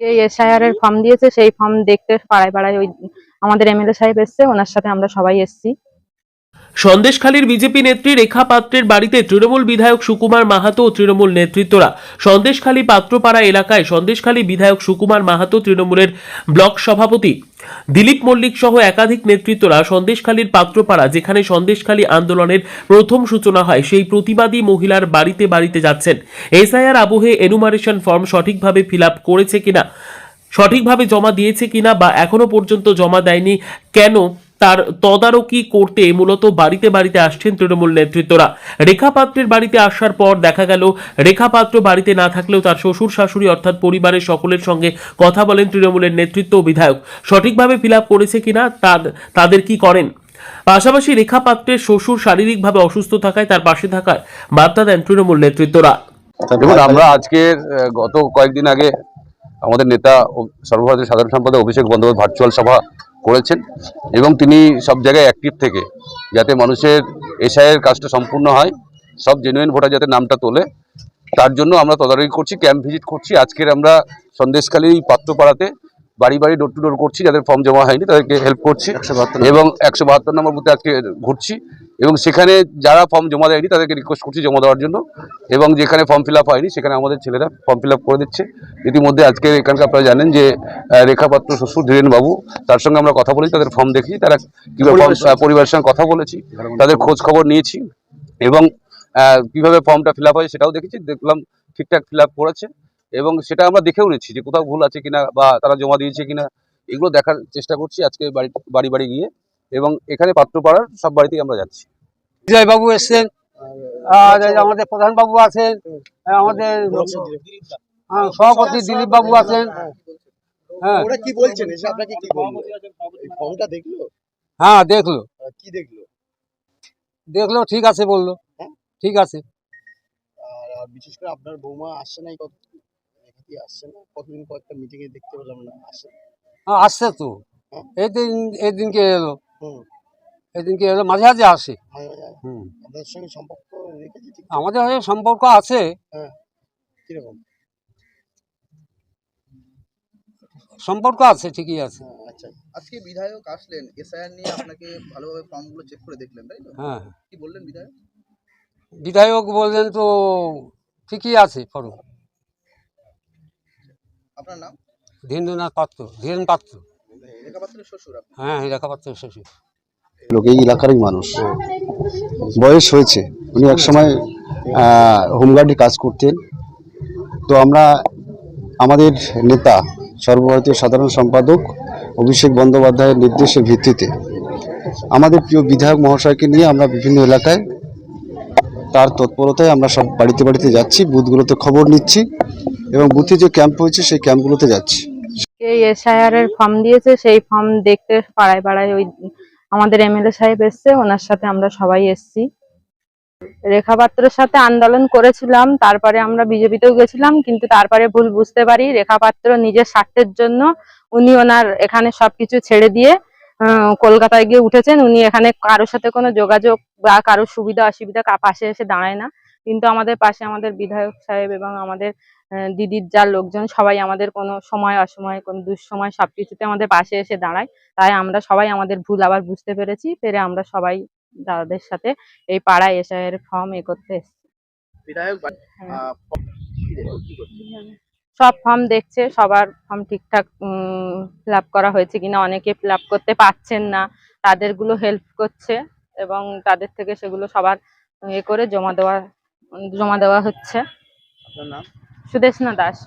এই এসআইআর এর ফর্ম দিয়েছে, সেই ফর্ম দেখতে পাড়ায় পাড়ায় ওই আমাদের এমএলএ সাহেব এসছে, ওনার সাথে আমরা সবাই এসছি। সন্দেশখালীর বিজেপি নেত্রী রেখা পাত্রের বাড়িতে তৃণমূল বিধায়ক সুকুমার মাহাতো ও তৃণমূল নেতৃত্বরা। সন্দেশখালী পাত্রপাড়া এলাকায় সন্দেশখালী বিধায়ক সুকুমার মাহাতো তৃণমূলের ব্লক সভাপতি দিলীপ মল্লিক সহ একাধিক নেতৃত্বরা সন্দেশখালীর পাত্রপাড়া, যেখানে সন্দেশখালী আন্দোলনের প্রথম সূচনা হয়, সেই প্রতিবাদী মহিলার বাড়িতে বাড়িতে যাচ্ছেন। এসআইআর আবহে এনুমারেশন ফর্ম সঠিকভাবে ফিল করেছে কিনা, সঠিকভাবে জমা দিয়েছে কিনা বা এখনও পর্যন্ত জমা দেয়নি, কেন তার তদারকি করতে মূলত বাড়িতে বাড়িতে আসছেন তৃণমূল নেতৃত্বরা। রেখা পাত্রের বাড়িতে আসার পর দেখা গেল রেখা পাত্র বাড়িতে না থাকলেও তার শ্বশুর, শাশুড়ি অর্থাৎ পরিবারের সকলের সঙ্গে কথা বলেন তৃণমূলের নেতৃত্ব বিধায়ক সঠিকভাবে ফিল করেছে কিনা, তার- তাদের কি করেন? পাশাপাশি রেখা পাত্রের শ্বশুর শারীরিকভাবে অসুস্থ থাকায় তার পাশে থাকায় বার্তা দেন তৃণমূল নেতৃত্বরা। আমরা আজকের গত কয়েকদিন আগে আমাদের নেতা সর্বভারতীয় সাধারণ সম্পাদক অভিষেক বন্দ্যোপাধ্যায় ভার্চুয়াল সভা করেছেন এবং তিনি সব জায়গায় অ্যাক্টিভ থেকে যাতে মানুষের এসআইয়ের কাজটা সম্পূর্ণ হয় সব জেনুইন ভোটার যাতে নামটা তোলে তার জন্য আমরা তদারকি করছি ক্যাম্প ভিজিট করছি। আজকের আমরা সন্দেশখালী পাত্রপাড়াতে বাড়ি বাড়ি ডোর টু ডোর করছি যাদের ফর্ম জমা হয়নি তাদেরকে হেল্প করছি এবং একশো বাহাত্তর নম্বর বুথে আজকে ঘুরছি। এবং সেখানে যারা ফর্ম জমা দেয়নি তাদেরকে রিকোয়েস্ট করছি জমা দেওয়ার জন্য। এবং যেখানে ফর্ম ফিল আপ হয়নি সেখানে আমাদের ছেলেরা ফর্ম ফিল আপ করে দিচ্ছে। ইতিমধ্যে আজকে এখানকার আপনারা জানেন যে রেখাপাত্র শ্বশুর ধীরেন বাবু তার সঙ্গে আমরা কথা বলেছি তাদের ফর্ম দেখি তারা কীভাবে পরিবারের সঙ্গে। কথা বলেছি তাদের খোঁজ খবর নিয়েছি। এবং কীভাবে ফর্মটা ফিল আপ হয় সেটাও দেখেছি দেখলাম ঠিকঠাক ফিল আপ করেছে। এবং সেটা আমরা দেখেও নিচ্ছি যে কোথাও ভুল আছে কিনা বা তারা জমা দিয়েছে কিনা। এগুলো দেখার চেষ্টা করছি আজকে বাড়ি বাড়ি বাড়ি গিয়ে। এবং এখানে পাত্রপাড়ার সব বাড়িতেই আমরা যাচ্ছি। বিজয়বাবু এসছেন আর আমাদের প্রধান বাবু আছেন আমাদের হ্যাঁ, সভাপতি দিলীপ বাবু আছেন। হ্যাঁ। ওরা কি বলছেন? এসে আপনাকে কি বলল? ফর্মটা দেখল? হ্যাঁ দেখল। কি দেখল? দেখল ঠিক আছে বলল। ঠিক আছে। আর আর বিশেষ করে আপনার বৌমা আসছে না কত কি আসছে না? কতদিন পর একটা মিটিং দেখতে পেলাম না আসছে হ্যাঁ আসছে তো। এই দিন এই দিনকে এলো। হুম। এই দিনকে এলো মাঝে মাঝে আসে। মাঝে মাঝে হুম। আপনাদের সঙ্গে সম্পর্ক রেখেছি ঠিক আমাদের হয়ে সম্পর্ক আছে। কীরকম? সম্পর্ক আছে ঠিকই আছে। হ্যাঁ, আচ্ছা। আজকে বিধায়ক আসলেন এসআইআর নিয়ে আপনাকে ভালোভাবে ফর্মগুলো চেক করে দেখলেন তাই তো? হ্যাঁ কি বললেন বিধায়ক? বিধায়ক বললেন তো ঠিকই আছে ফরম। আপনার নাম? ধীরেন্দ্রনাথ পাত্র ধীরেন পাত্র রেখা পাত্রের শ্বশুর আপনি হ্যাঁ শ্বশুর। লোক এই এলাকারই মানুষ। বয়স হয়েছে। উনি একসময় হোমগার্ডে কাজ করতেন। তো আমরা আমাদের নেতা সর্বভারতীয় সাধারণ সম্পাদক অভিষেক বন্দ্যোপাধ্যায়ের নির্দেশের ভিত্তিতে আমাদের প্রিয় বিধায়ক মহাশয়কে নিয়ে আমরা বিভিন্ন এলাকায় তার তৎপরতায় আমরা সব বাড়িতে বাড়িতে যাচ্ছি বুথগুলোতে খবর নিচ্ছি এবং বুথে যে ক্যাম্প হয়েছে সেই ক্যাম্পগুলোতে যাচ্ছি। এই এসআইআর এর ফর্ম দিয়েছে, সেই ফর্ম দেখতে পাড়ায় পাড়ায় ওই আমাদের এমএলএ সাহেব এসছে, ওনার সাথে আমরা সবাই এসছি। রেখা পাত্রের সাথে আন্দোলন করেছিলাম, তারপরে আমরা বিজেপিতেও গেছিলাম, কিন্তু তারপরে ভুল বুঝতে পারি রেখা পাত্র নিজের স্বার্থের জন্য উনি ওনার এখানে সবকিছু ছেড়ে দিয়ে কলকাতায় গিয়ে উঠেছেন। উনি এখানে কারোর সাথে কোনো যোগাযোগ বা কারোর সুবিধা অসুবিধা পাশে এসে দাঁড়ায় না। কিন্তু আমাদের পাশে আমাদের বিধায়ক সাহেব এবং আমাদের দিদির যার লোকজন সবাই আমাদের কোনো সময় অসময় কোনো দুঃসময় সব কিছুতে আমাদের পাশে এসে দাঁড়ায়। তাই আমরা সবাই আমাদের ভুল আবার বুঝতে পেরেছি পেরে আমরা সবাই দাদাদের সাথে এই পাড়ায় এসে এর ফর্ম এ করতে এসেছি। হ্যাঁ। সব ফর্ম দেখছে সবার ফর্ম ঠিকঠাক ফিল আপ করা হয়েছে কিনা অনেকে ফিল আপ করতে পারছেন না। তাদেরগুলো হেল্প করছে এবং তাদের থেকে সেগুলো সবার এ করে জমা দেওয়া জমা দেওয়া হচ্ছে। সুদেষ্ণা সুদেশনা দাস।